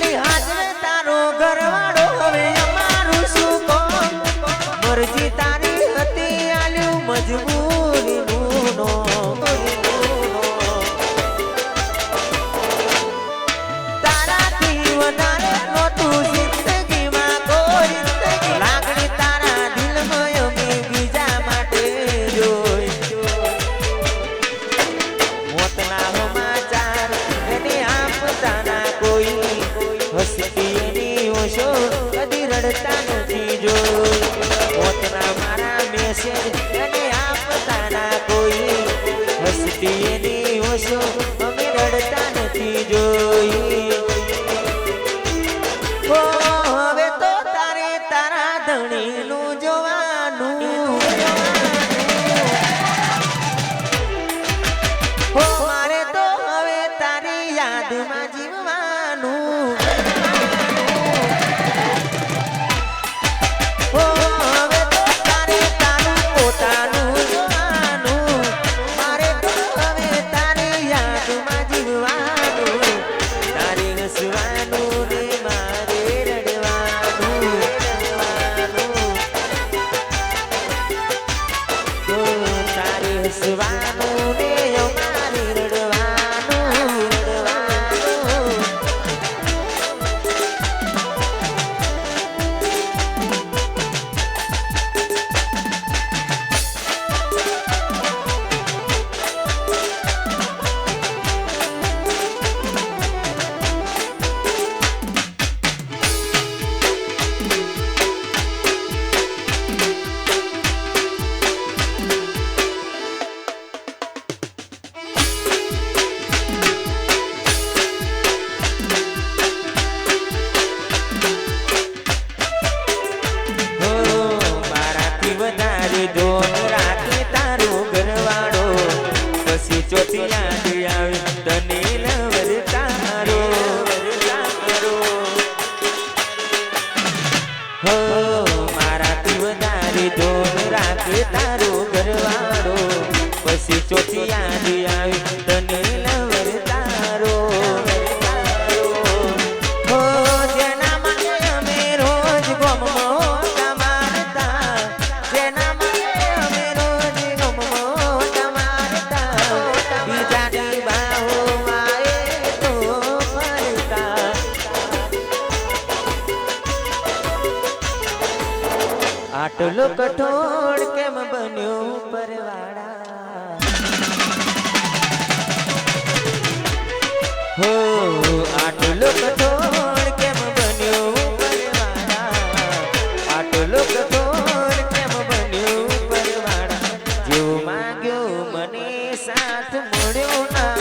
Charlie. નથી જોઈ હવે તો તારે તારા ધણીનું જોવાનું. મારે તો હવે તારી યાદમાં જીવવાનું. તારે Você tarou આટલો કઠોળ કેમ બન્યો પરવાળા હો, આટલો કઠોળ કેમ બન્યો પરવાળા આટલો કઠોળ કેમ બન્યો પરવાળા જેવો માંગ્યો મને સાથ મળ્યો ના.